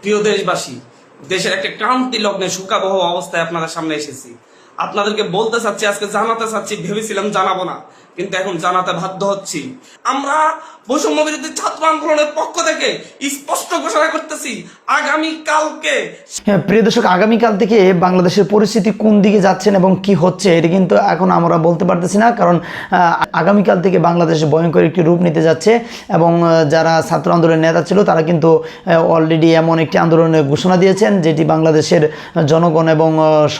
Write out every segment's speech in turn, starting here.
প্রিয় দেশবাসী, দেশের একটা ক্রান্তি লগ্নে সুখাবহ অবস্থায় আপনাদের সামনে এসেছি। আপনাদেরকে বলতে চাচ্ছি, আজকে জানাতে চাচ্ছি, ভেবেছিলাম জানাব না, কিন্তু এখন জানাতে বাধ্য হচ্ছি। আমরা বৈষম্য বিরোধী ছাত্র আন্দোলনের পক্ষ থেকে স্পষ্ট ঘোষণা করতেছি আগামী কালকে হ্যাঁ প্রিয় দর্শক আগামীকাল থেকে বাংলাদেশের পরিস্থিতি কোন দিকে যাচ্ছেন এবং কি হচ্ছে এটা কিন্তু এখন আমরা বলতে পারতেছি না কারণ আগামীকাল থেকে বাংলাদেশ ভয়ঙ্কর একটি রূপ নিতে যাচ্ছে এবং যারা ছাত্র আন্দোলনের নেতা ছিল তারা কিন্তু অলরেডি এমন একটি আন্দোলনের ঘোষণা দিয়েছেন যেটি বাংলাদেশের জনগণ এবং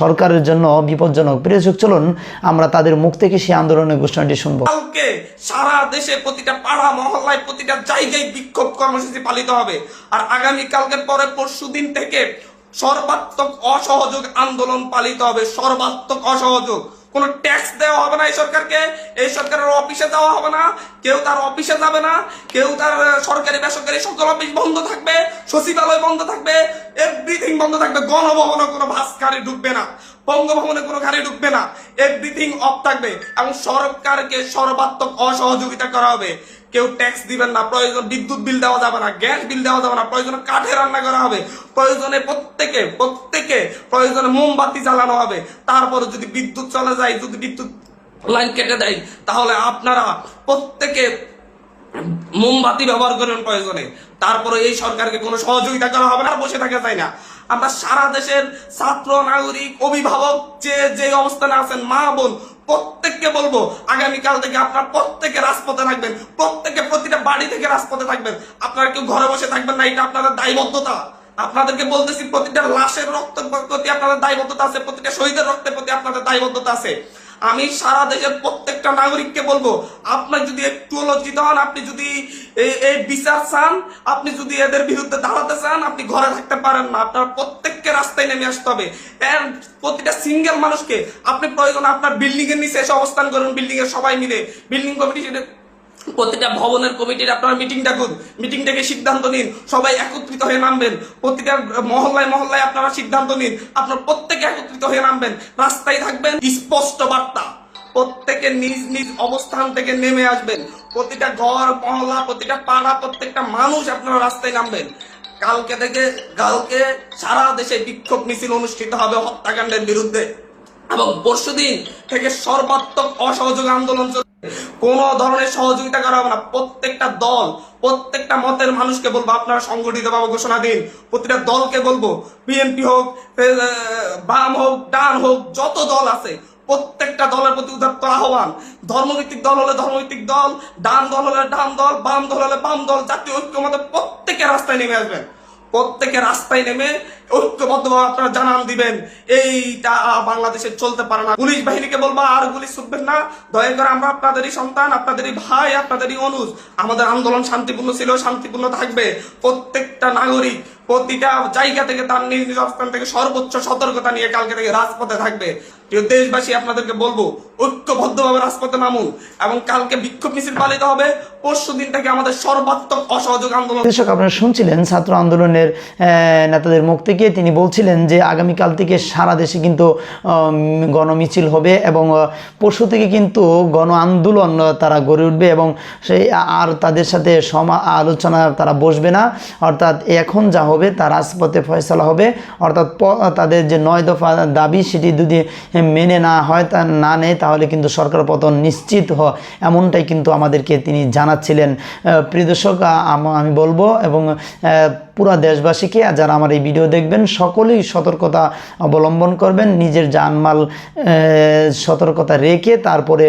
সরকারের জন্য বিপজ্জনক। প্রিয় দর্শক চলুন আমরা তাদের মুখ থেকে সেই আন্দোলনের ঘোষণাটি শুনব। কালকে সারা দেশে প্রতিটা পাড়া মহল্লায় প্রতিটা জায়গায় বিক্ষোভ কর্মসূচি পালিত হবে। আর আগামী কালকে পরে পরশু দিন থেকে সর্বাত্মক অসহযোগ আন্দোলন পালিত হবে। সর্বাত্মক অসহযোগ। কোনো ট্যাক্স দেওয়া হবে না এই সরকারকে, এই সরকারের অফিসে যাওয়া হবে না। কেউ তার অফিসে যাবে না। কেউ তার সরকারি, বেসরকারি সকল অফিস বন্ধ থাকবে, সচিবালয় বন্ধ থাকবে এভরিথিং বন্ধ থাকবে। গণভবনে কোনো বাস গাড়ি ঢুকবে না। বঙ্গভবনে কোনো গাড়ি ঢুকবে না। এভরিথিং অফ থাকবে। এবং সরকারকে সর্বাত্মক অসহযোগিতা করা হবে। কেউ ট্যাক্স দিবেন না, প্রয়োজন বিদ্যুৎ বিল দেওয়া যাবে না গ্যাস বিল দেওয়া যাবে না, প্রয়োজনে কাঠে রান্না করা হবে, প্রয়োজনে প্রত্যেকে প্রত্যেকে প্রয়োজনে মোমবাতি জ্বালানো হবে, তারপরে যদি বিদ্যুৎ চলে যায়, যদি বিদ্যুৎ লাইন কেটে দেয়, তাহলে আপনারা প্রত্যেকে মোমবাতি ব্যবহার করবেন প্রয়োজনে, তারপরে এই সরকারকে কোনো সহযোগিতা করা হবে না বসে থাকা যায় না। আমরা সারা দেশের ছাত্র, নাগরিক, অভিভাবক যে যে অবস্থানে আছেন, মা, বোন প্রত্যেককে বলব, আগামীকাল থেকে আপনারা প্রত্যেকে রাজপথে থাকবেন, প্রত্যেকে প্রতিটা বাড়ি থেকে রাজপথে থাকবেন। আপনারা কেউ ঘরে বসে থাকবেন না, এটা আপনাদের দায়বদ্ধতা। আপনাদেরকে বলতেছি, প্রতিটা লাশের রক্তের প্রতি আপনাদের দায়বদ্ধতা আছে, প্রতিটা শহীদের রক্তের প্রতি আপনাদের দায়বদ্ধতা আছে। আমি সারা দেশের প্রত্যেকটা নাগরিককে বলব আপনার যদি একটু লজ্জিত হন, আপনি যদি এই- বিচার চান, আপনি যদি এদের বিরুদ্ধে দাঁড়াতে চান, আপনি ঘরে থাকতে পারেন না। আপনার প্রত্যেককে রাস্তায় নেমে আসতে হবে। প্রতিটা সিঙ্গেল মানুষকে আপনি প্রয়োজন আপনার বিল্ডিং এর নিচে এসে অবস্থান করুন বিল্ডিং এর সবাই মিলে। বিল্ডিং কমিটি প্রতিটা ভবনের কমিটির আপনারা মিটিং ডাকুন। মিটিং ডেকে সিদ্ধান্ত নিন। সবাই একত্রিত হয়ে নামবেন। প্রতিটা মহল্লায় মহল্লায় আপনারা সিদ্ধান্ত নিন। আপনার প্রত্যেকে একত্রিত হয়ে নামবেন। রাস্তায় থাকবেন স্পষ্ট বার্তা। প্রত্যেকে নিজ নিজ অবস্থান থেকে নেমে আসবেন। প্রতিটা ঘর, মহল্লা, প্রতিটা পাড়া, প্রত্যেকটা মানুষ আপনারা রাস্তায় নামবেন। কালকে থেকে, কালকে সারা দেশে বিক্ষোভ মিছিল অনুষ্ঠিত হবে হত্যাকাণ্ডের বিরুদ্ধে। এবং পরশুদিন থেকে সর্বাত্মক অসহযোগ আন্দোলন চলবে। কোন ধরনের সহযোগিতা করা হবে না। প্রত্যেকটা দল, প্রত্যেকটা মতের মানুষকে বলব, আপনারা সংগঠিত ভাবে ঘোষণা দিন। প্রতিটা দলকে বলব, বিএনপি হোক বাম হোক, ডান হোক, যত দল আছে, প্রত্যেকটা দলের প্রতি উদাত্ত আহ্বান। ধর্মভিত্তিক দল হলে ধর্মভিত্তিক দল, ডান দল হলে ডান দল, বাম দল হলে বাম দল, জাতীয় ঐক্য ঐক্যমতে প্রত্যেকে রাস্তায় নেমে আসবেন। প্রত্যেকে রাস্তায় নেমে ঐক্যবদ্ধভাবে আপনারা জানান দিবেন, এইটা বাংলাদেশে চলতে পারে না। পুলিশ বাহিনীকে বলব, আর গুলি শুনবেন না। দয়া করে আমরা আপনাদেরই সন্তান, আপনাদেরই ভাই, আপনাদেরই অনুজ। আমাদের আন্দোলন শান্তিপূর্ণ ছিল, শান্তিপূর্ণ থাকবে। প্রত্যেকটা নাগরিক প্রতিটা জায়গা থেকে তার নিজ নিজ অবস্থান থেকে সর্বোচ্চ সতর্কতা নিয়ে কালকে থেকে রাজপথে থাকবে। প্রিয় দেশবাসী, আপনাদেরকে বলব, ঐক্যবদ্ধভাবে রাজপথে নামুন এবং কালকে বিক্ষোভ মিছিল পালিত হবে। পরশু দিন থেকে আমাদের সর্বাত্মক অসহযোগ আন্দোলন দর্শক, আপনারা শুনছিলেন ছাত্র আন্দোলনের নেতাদের মুখ থেকে। তিনি বলছিলেন যে, আগামীকাল থেকে সারা দেশে কিন্তু গণমিছিল হবে এবং পরশু থেকে কিন্তু গণ আন্দোলন তারা গড়ে উঠবে এবং সেই আর তাদের সাথে সমা, আলোচনা তারা বসবে না। অর্থাৎ এখন যা হবে, তা রাজপথে ফয়সলা হবে। অর্থাৎ তাদের যে নয় দফা দাবি, সেটি যদি মেনে না হয়, তা না নেয়, তাহলে কিন্তু সরকার পতন নিশ্চিত হ এমনটাই কিন্তু আমাদেরকে তিনি জানাচ্ছিলেন। প্রিয় দর্শক আমি বলব এবং পুরা দেশবাসীকে যারা আমার এই ভিডিও দেখবেন, সকলেই সতর্কতা অবলম্বন করবেন। নিজের জানমাল সতর্কতা রেখে তারপরে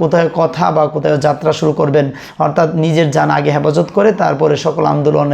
কোথায় কথা বা কোথায় যাত্রা শুরু করবেন। অর্থাৎ নিজের যান আগে হেফাজত করে, তারপরে সকল আন্দোলনে